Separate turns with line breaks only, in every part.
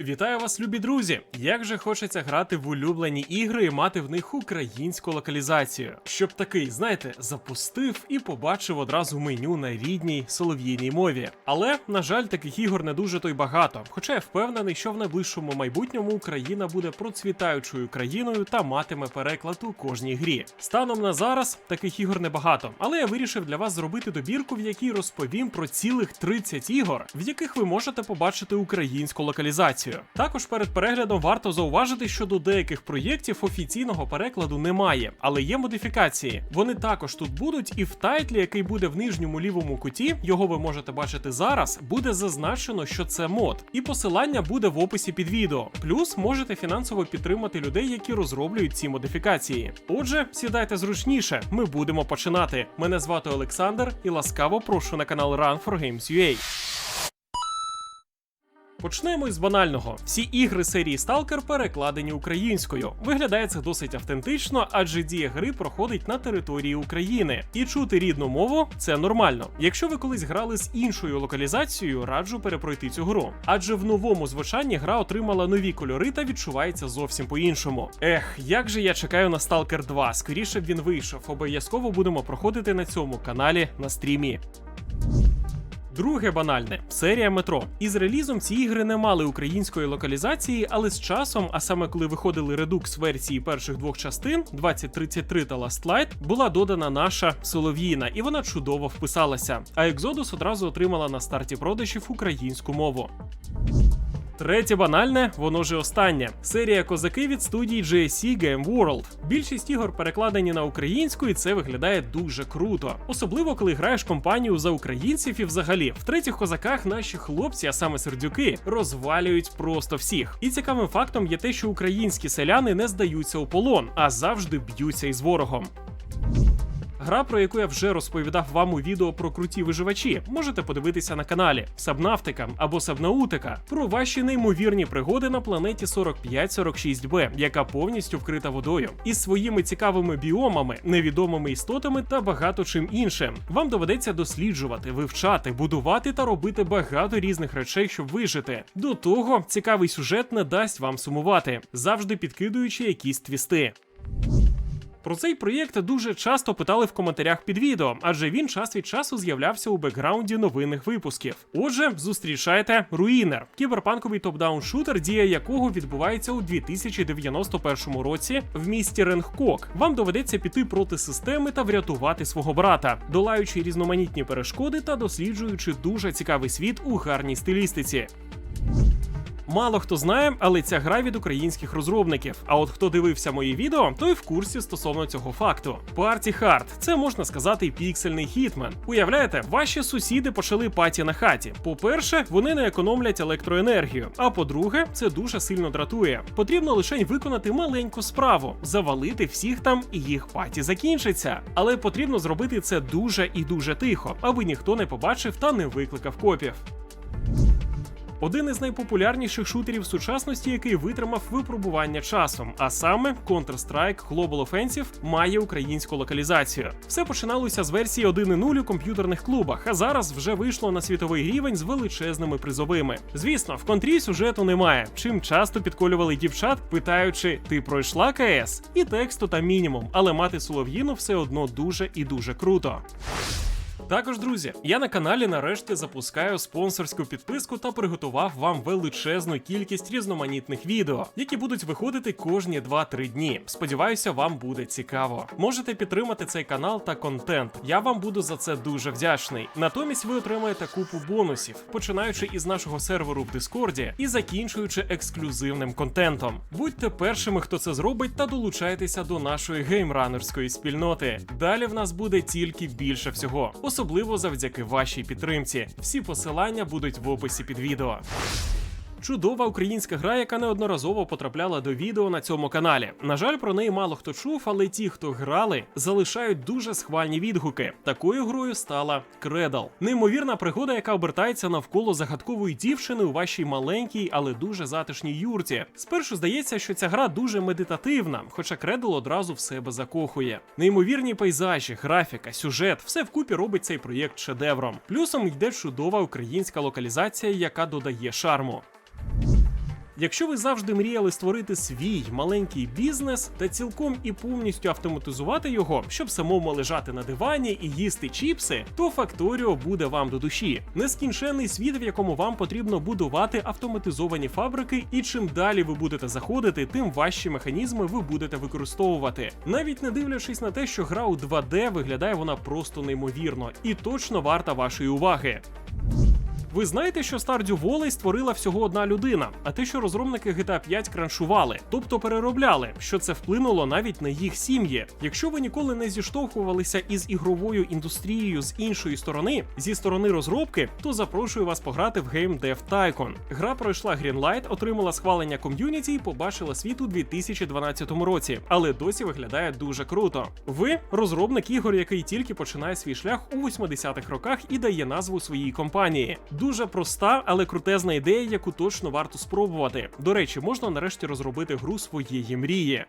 Вітаю вас, любі друзі! Як же хочеться грати в улюблені ігри і мати в них українську локалізацію, щоб такий, знаєте, запустив і побачив одразу меню на рідній солов'їній мові. Але, на жаль, таких ігор не дуже то й багато. Хоча я впевнений, що в найближчому майбутньому Україна буде процвітаючою країною та матиме переклад у кожній грі. Станом на зараз таких ігор небагато, але я вирішив для вас зробити добірку, в якій розповім про цілих 30 ігор, в яких ви можете побачити українську локалізацію. Також перед переглядом варто зауважити, що до деяких проєктів офіційного перекладу немає, але є модифікації. Вони також тут будуть, і в тайтлі, який буде в нижньому лівому куті, його ви можете бачити зараз, буде зазначено, що це мод, і посилання буде в описі під відео. Плюс можете фінансово підтримати людей, які розроблюють ці модифікації. Отже, сідайте зручніше, ми будемо починати. Мене звати Олександр і ласкаво прошу на канал Run for Games UA. Почнемо із банального. Всі ігри серії Stalker перекладені українською. Виглядає це досить автентично, адже дія гри проходить на території України. І чути рідну мову це нормально. Якщо ви колись грали з іншою локалізацією, раджу перепройти цю гру. Адже в новому звучанні гра отримала нові кольори та відчувається зовсім по-іншому. Ех, як же я чекаю на Stalker 2, скоріше б він вийшов. Обов'язково будемо проходити на цьому каналі на стрімі. Друге банальне серія метро. Із релізом ці ігри не мали української локалізації, але з часом, а саме коли виходили редукс версії перших двох частин 2033 та Last Light, була додана наша солов'їна, і вона чудово вписалася. А Exodus одразу отримала на старті продажів українську мову. Третє банальне, воно же останнє. Серія козаки від студії GSC Game World. Більшість ігор перекладені на українську, і це виглядає дуже круто. Особливо коли граєш компанію за українців і взагалі в третіх козаках наші хлопці, а саме сердюки, розвалюють просто всіх. І цікавим фактом є те, що українські селяни не здаються у полон, а завжди б'ються із ворогом. Гра, про яку я вже розповідав вам у відео про круті виживачі, можете подивитися на каналі Сабнафтика або Сабнаутика про ваші неймовірні пригоди на планеті 4546b, яка повністю вкрита водою, із своїми цікавими біомами, невідомими істотами та багато чим іншим. Вам доведеться досліджувати, вивчати, будувати та робити багато різних речей, щоб вижити. До того цікавий сюжет не дасть вам сумувати, завжди підкидуючи якісь твісти. Про цей проєкт дуже часто питали в коментарях під відео, адже він час від часу з'являвся у бекграунді новинних випусків. Отже, зустрічайте Руїнер, кіберпанковий топ-даун шутер, дія якого відбувається у 2091 році в місті Ренгкок. Вам доведеться піти проти системи та врятувати свого брата, долаючи різноманітні перешкоди та досліджуючи дуже цікавий світ у гарній стилістиці. Мало хто знає, але ця гра від українських розробників. А от хто дивився мої відео, той в курсі стосовно цього факту. Party Hard – це можна сказати піксельний хітмен. Уявляєте, ваші сусіди почали паті на хаті. По-перше, вони не економлять електроенергію. А по-друге, це дуже сильно дратує. Потрібно лише виконати маленьку справу, завалити всіх там, і їх паті закінчиться. Але потрібно зробити це дуже і дуже тихо, аби ніхто не побачив та не викликав копів. Один із найпопулярніших шутерів сучасності, який витримав випробування часом, а саме Counter-Strike Global Offensive має українську локалізацію. Все починалося з версії 1.0 у комп'ютерних клубах, а зараз вже вийшло на світовий рівень з величезними призовими. Звісно, в контрі сюжету немає. Чим часто підколювали дівчат, питаючи, ти пройшла КС? І тексту там мінімум, але мати солов'їну все одно дуже і дуже круто. Також, друзі, я на каналі нарешті запускаю спонсорську підписку та приготував вам величезну кількість різноманітних відео, які будуть виходити кожні 2-3 дні. Сподіваюся, вам буде цікаво. Можете підтримати цей канал та контент. Я вам буду за це дуже вдячний. Натомість ви отримаєте купу бонусів, починаючи із нашого серверу в Дискорді і закінчуючи ексклюзивним контентом. Будьте першими, хто це зробить, та долучайтеся до нашої геймранерської спільноти. Далі в нас буде тільки більше всього особливо завдяки вашій підтримці. Всі посилання будуть в описі під відео. Чудова українська гра, яка неодноразово потрапляла до відео на цьому каналі. На жаль, про неї мало хто чув, але ті, хто грали, залишають дуже схвальні відгуки. Такою грою стала Кредал. Неймовірна пригода, яка обертається навколо загадкової дівчини у вашій маленькій, але дуже затишній юрті. Спершу здається, що ця гра дуже медитативна, хоча Кредал одразу в себе закохує. Неймовірні пейзажі, графіка, сюжет все вкупі робить цей проєкт шедевром. Плюсом йде чудова українська локалізація, яка додає шарму. Якщо ви завжди мріяли створити свій маленький бізнес та цілком і повністю автоматизувати його, щоб самому лежати на дивані і їсти чіпси, то Factorio буде вам до душі. Нескінченний світ, в якому вам потрібно будувати автоматизовані фабрики, і чим далі ви будете заходити, тим важчі механізми ви будете використовувати. Навіть не дивлячись на те, що гра у 2D виглядає вона просто неймовірно і точно варта вашої уваги. Ви знаєте, що Stardew Valley створила всього одна людина, а те, що розробники GTA 5 краншували, тобто переробляли, що це вплинуло навіть на їх сім'ї. Якщо ви ніколи не зіштовхувалися із ігровою індустрією з іншої сторони, зі сторони розробки, то запрошую вас пограти в Game Dev Tycoon. Гра пройшла Greenlight, отримала схвалення ком'юніті і побачила світ у 2012 році, але досі виглядає дуже круто. Ви розробник ігор, який тільки починає свій шлях у 80-х роках і дає назву своїй компанії. Дуже проста, але крутезна ідея, яку точно варто спробувати. До речі, можна нарешті розробити гру своєї мрії.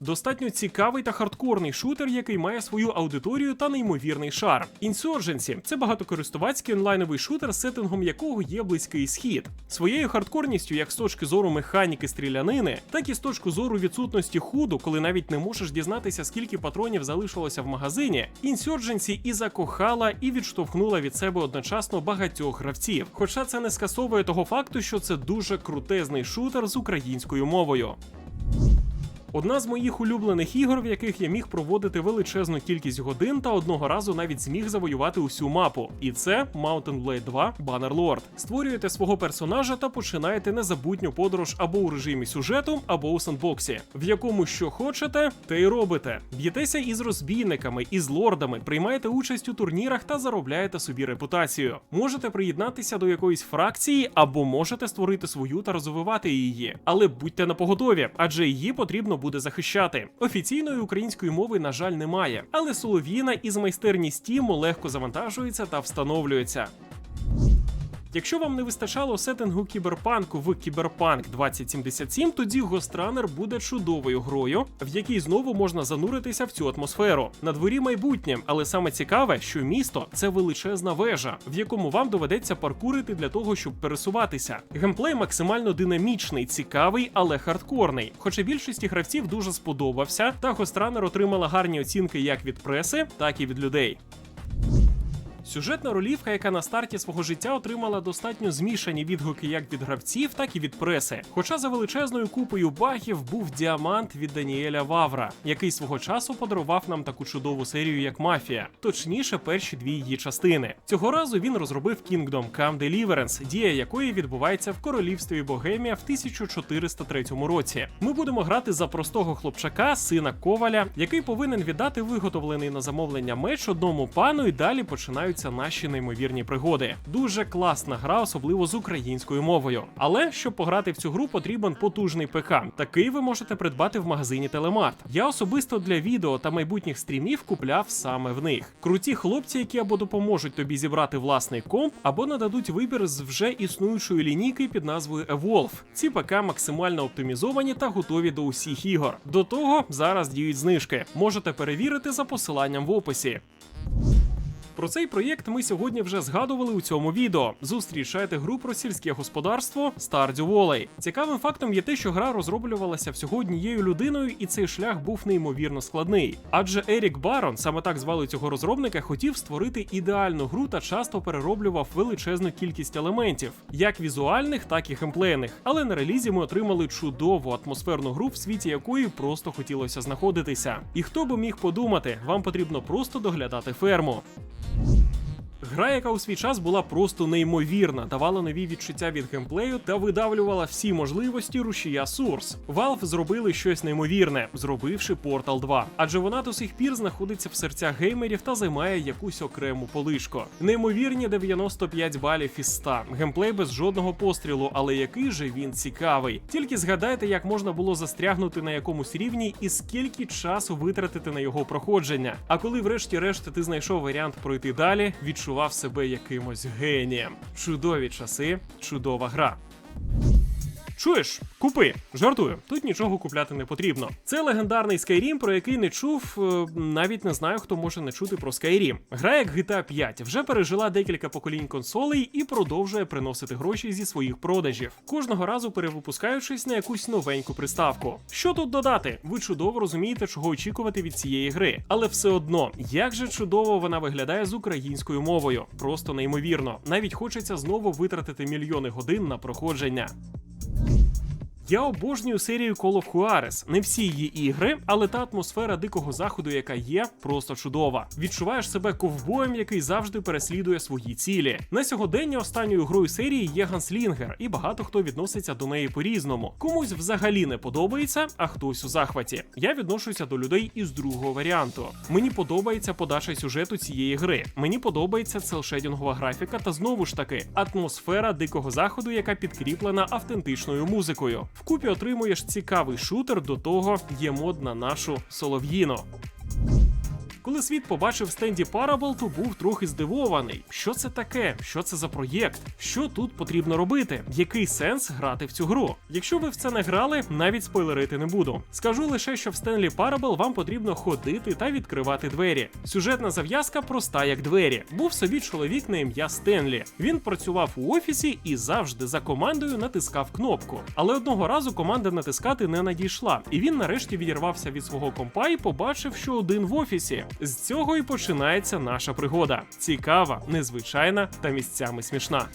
Достатньо цікавий та хардкорний шутер, який має свою аудиторію та неймовірний шарм. Insurgency – це багатокористувацький онлайновий шутер, сеттингом якого є близький схід. Своєю хардкорністю, як з точки зору механіки стрілянини, так і з точки зору відсутності худу, коли навіть не можеш дізнатися, скільки патронів залишилося в магазині. Insurgency і закохала, і відштовхнула від себе одночасно багатьох гравців. Хоча це не скасовує того факту, що це дуже крутезний шутер з українською мовою. Одна з моїх улюблених ігор, в яких я міг проводити величезну кількість годин та одного разу навіть зміг завоювати усю мапу. І це Mountain Blade 2 Bannerlord. Створюєте свого персонажа та починаєте незабутню подорож або у режимі сюжету, або у сандбоксі, в якому що хочете, те й робите. Б'єтеся із розбійниками, із лордами, приймаєте участь у турнірах та заробляєте собі репутацію. Можете приєднатися до якоїсь фракції, або можете створити свою та розвивати її. Але будьте напоготові, адже її потрібно буде захищати. Офіційної української мови, на жаль, немає, але солов'їна із майстерні стіму легко завантажується та встановлюється. Якщо вам не вистачало сеттингу кіберпанку в Кіберпанк 2077, тоді Гостранер буде чудовою грою, в якій знову можна зануритися в цю атмосферу. На дворі майбутнє, але саме цікаве, що місто це величезна вежа, в якому вам доведеться паркурити для того, щоб пересуватися. Геймплей максимально динамічний, цікавий, але хардкорний. Хоча більшості гравців дуже сподобався, та Гостранер отримала гарні оцінки як від преси, так і від людей. Сюжетна ролівка, яка на старті свого життя отримала достатньо змішані відгуки як від гравців, так і від преси. Хоча за величезною купою багів був діамант від Даніеля Вавра, який свого часу подарував нам таку чудову серію, як Мафія, точніше, перші дві її частини. Цього разу він розробив Kingdom Come Deliverance, дія якої відбувається в королівстві Богемія в 1403 році. Ми будемо грати за простого хлопчака, сина коваля, який повинен віддати виготовлений на замовлення меч одному пану, і далі починають наші неймовірні пригоди. Дуже класна гра, особливо з українською мовою. Але щоб пограти в цю гру, потрібен потужний ПК. Такий ви можете придбати в магазині Телемарт. Я особисто для відео та майбутніх стрімів купляв саме в них. Круті хлопці, які або допоможуть тобі зібрати власний комп, або нададуть вибір з вже існуючої лінійки під назвою Evolve. Ці ПК максимально оптимізовані та готові до усіх ігор. До того зараз діють знижки. Можете перевірити за посиланням в описі. Про цей проєкт ми сьогодні вже згадували у цьому відео. Зустрічайте гру про сільське господарство Stardew Valley. Цікавим фактом є те, що гра розроблювалася всього однією людиною, і цей шлях був неймовірно складний. Адже Ерік Барон, саме так звали цього розробника, хотів створити ідеальну гру та часто перероблював величезну кількість елементів, як візуальних, так і геймплейних. Але на релізі ми отримали чудову атмосферну гру, в світі якої просто хотілося знаходитися. І хто би міг подумати, вам потрібно просто доглядати ферму. Bye. Гра, яка у свій час була просто неймовірна, давала нові відчуття від геймплею та видавлювала всі можливості рушія Source. Valve зробили щось неймовірне, зробивши Portal 2, адже вона до сих пір знаходиться в серцях геймерів та займає якусь окрему полишку. Неймовірні 95 балів із 100. Геймплей без жодного пострілу, але який же він цікавий. Тільки згадайте, як можна було застрягнути на якомусь рівні і скільки часу витратити на його проходження. А коли, врешті-решт, ти знайшов варіант пройти далі, відчував себе якимось генієм. Чудові часи, чудова гра. Чуєш, купи, жартую, тут нічого купляти не потрібно. Це легендарний Skyrim, про який не чув, е, навіть не знаю, хто може не чути про Skyrim. Гра як GTA 5 вже пережила декілька поколінь консолей і продовжує приносити гроші зі своїх продажів, кожного разу перевипускаючись на якусь новеньку приставку. Що тут додати? Ви чудово розумієте, чого очікувати від цієї гри, але все одно, як же чудово вона виглядає з українською мовою, просто неймовірно. Навіть хочеться знову витратити мільйони годин на проходження. Bye. Я обожнюю серію Call of Juarez. Не всі її ігри, але та атмосфера дикого заходу, яка є, просто чудова. Відчуваєш себе ковбоєм, який завжди переслідує свої цілі. На сьогодення останньою грою серії є Ганслінгер, і багато хто відноситься до неї по-різному. Комусь взагалі не подобається, а хтось у захваті. Я відношуся до людей із другого варіанту. Мені подобається подача сюжету цієї гри. Мені подобається целшедінгова графіка та знову ж таки атмосфера дикого заходу, яка підкріплена автентичною музикою. Вкупі отримуєш цікавий шутер, до того є мод на нашу солов'їну. Коли світ побачив стенді Parable, то був трохи здивований. Що це таке? Що це за проєкт? Що тут потрібно робити? Який сенс грати в цю гру? Якщо ви в це не грали, навіть спойлерити не буду. Скажу лише, що в Stanley Parable вам потрібно ходити та відкривати двері. Сюжетна зав'язка проста як двері. Був собі чоловік на ім'я Стенлі. Він працював у офісі і завжди за командою натискав кнопку. Але одного разу команда натискати не надійшла, і він нарешті відірвався від свого компа і побачив, що один в офісі. З цього і починається наша пригода. Цікава, незвичайна та місцями смішна.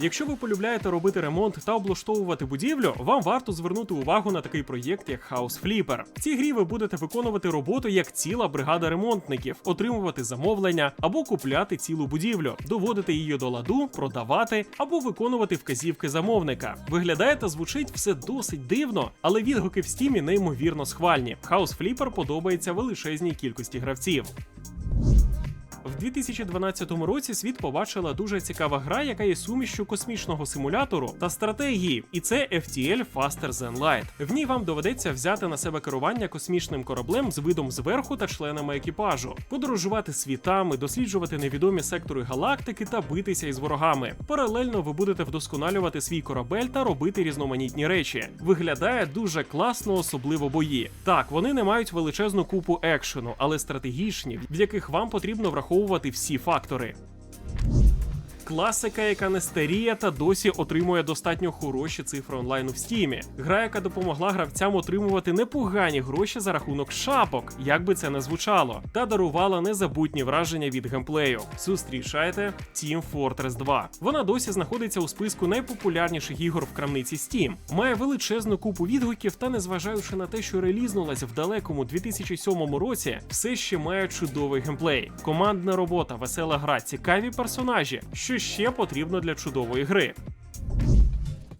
Якщо ви полюбляєте робити ремонт та облаштовувати будівлю, вам варто звернути увагу на такий проєкт, як House Flipper. В цій грі ви будете виконувати роботу як ціла бригада ремонтників, отримувати замовлення або купляти цілу будівлю, доводити її до ладу, продавати або виконувати вказівки замовника. Виглядає та звучить все досить дивно, але відгуки в стімі неймовірно схвальні. House Flipper подобається величезній кількості гравців. В 2012 році світ побачила дуже цікава гра, яка є сумішчю космічного симулятору та стратегії, і це FTL Faster Than Light. В ній вам доведеться взяти на себе керування космічним кораблем з видом зверху та членами екіпажу, подорожувати світами, досліджувати невідомі сектори галактики та битися із ворогами. Паралельно ви будете вдосконалювати свій корабель та робити різноманітні речі. Виглядає дуже класно, особливо бої. Так, вони не мають величезну купу екшену, але стратегічні, в яких вам потрібно враховувати всі фактори. Класика, яка не старіє та досі отримує достатньо хороші цифри онлайну в стімі. Гра, яка допомогла гравцям отримувати непогані гроші за рахунок шапок, як би це не звучало, та дарувала незабутні враження від геймплею. Зустрічайте Team Fortress 2. Вона досі знаходиться у списку найпопулярніших ігор в крамниці Steam. Має величезну купу відгуків, та незважаючи на те, що релізнулась в далекому 2007 році, все ще має чудовий геймплей. Командна робота, весела гра, цікаві персонажі. Що ще потрібно для чудової гри.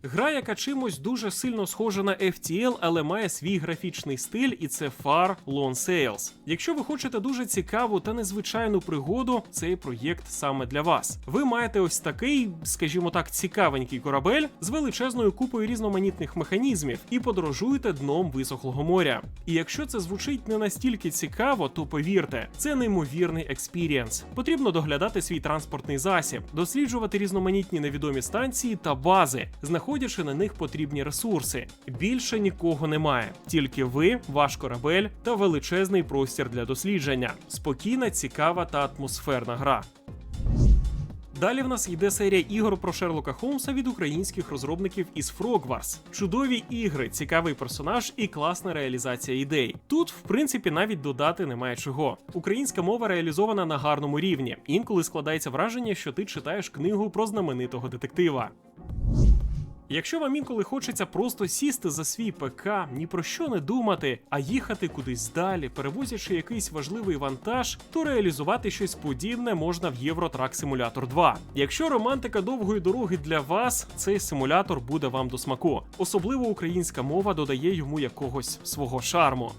Гра, яка чимось дуже сильно схожа на FTL, але має свій графічний стиль, і це Far Lone Sales. Якщо ви хочете дуже цікаву та незвичайну пригоду, цей проєкт саме для вас. Ви маєте ось такий, скажімо так, цікавенький корабель з величезною купою різноманітних механізмів і подорожуєте дном висохлого моря. І якщо це звучить не настільки цікаво, то повірте, це неймовірний експірієнс. Потрібно доглядати свій транспортний засіб, досліджувати різноманітні невідомі станції та бази, знаходячи на них потрібні ресурси. Більше нікого немає, тільки ви, ваш корабель та величезний простір для дослідження. Спокійна, цікава та атмосферна гра. Далі в нас йде серія ігор про Шерлока Холмса від українських розробників із Frogwares. Чудові ігри, цікавий персонаж і класна реалізація ідей. Тут, в принципі, навіть додати немає чого. Українська мова реалізована на гарному рівні. Інколи складається враження, що ти читаєш книгу про знаменитого детектива. Якщо вам інколи хочеться просто сісти за свій ПК, ні про що не думати, а їхати кудись далі, перевозячи якийсь важливий вантаж, то реалізувати щось подібне можна в Євротрак Симулятор 2. Якщо романтика довгої дороги для вас, цей симулятор буде вам до смаку. Особливо українська мова додає йому якогось свого шарму.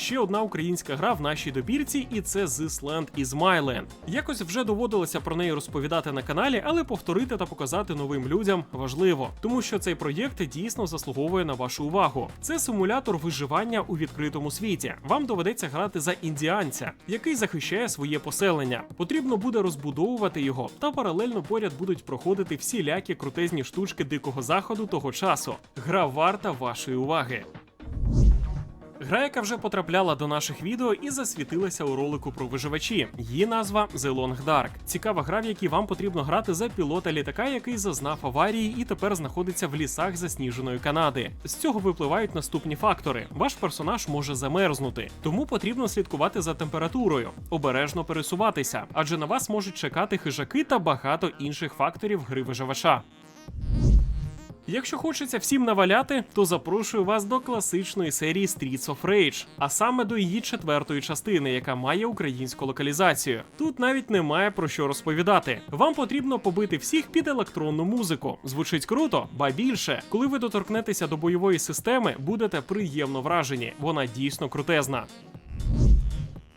Ще одна українська гра в нашій добірці, і це This Land is My Land. Якось вже доводилося про неї розповідати на каналі, але повторити та показати новим людям важливо, тому що цей проєкт дійсно заслуговує на вашу увагу. Це симулятор виживання у відкритому світі. Вам доведеться грати за індіанця, який захищає своє поселення. Потрібно буде розбудовувати його, та паралельно поряд будуть проходити всілякі крутезні штучки дикого заходу того часу. Гра варта вашої уваги. Гра, яка вже потрапляла до наших відео і засвітилася у ролику про виживачі. Її назва The Long Dark. Цікава гра, в якій вам потрібно грати за пілота літака, який зазнав аварії і тепер знаходиться в лісах засніженої Канади. З цього випливають наступні фактори: ваш персонаж може замерзнути, тому потрібно слідкувати за температурою, обережно пересуватися, адже на вас можуть чекати хижаки та багато інших факторів гри виживача. Якщо хочеться всім наваляти, то запрошую вас до класичної серії Streets of Rage, а саме до її четвертої частини, яка має українську локалізацію. Тут навіть немає про що розповідати. Вам потрібно побити всіх під електронну музику. Звучить круто, ба більше. Коли ви доторкнетеся до бойової системи, будете приємно вражені. Вона дійсно крутезна.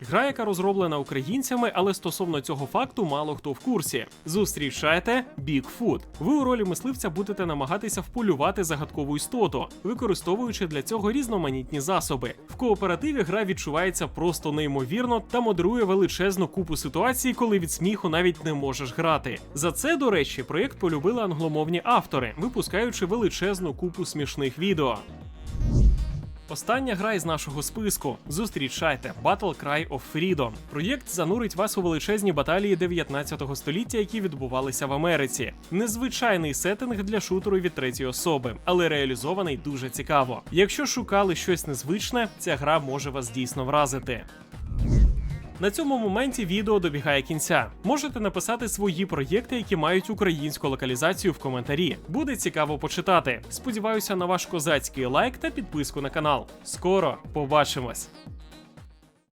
Гра, яка розроблена українцями, але стосовно цього факту мало хто в курсі. Зустрічайте Bigfoot. Ви у ролі мисливця будете намагатися вполювати загадкову істоту, використовуючи для цього різноманітні засоби. В кооперативі гра відчувається просто неймовірно та модерує величезну купу ситуацій, коли від сміху навіть не можеш грати. За це, до речі, проєкт полюбили англомовні автори, випускаючи величезну купу смішних відео. Остання гра із нашого списку. Зустрічайте Battle Cry of Freedom. Проєкт занурить вас у величезні баталії 19 століття, які відбувалися в Америці. Незвичайний сеттинг для шутеру від третьої особи, але реалізований дуже цікаво. Якщо шукали щось незвичне, ця гра може вас дійсно вразити. На цьому моменті відео добігає кінця. Можете написати свої проєкти, які мають українську локалізацію в коментарі. Буде цікаво почитати. Сподіваюся на ваш козацький лайк та підписку на канал. Скоро побачимось!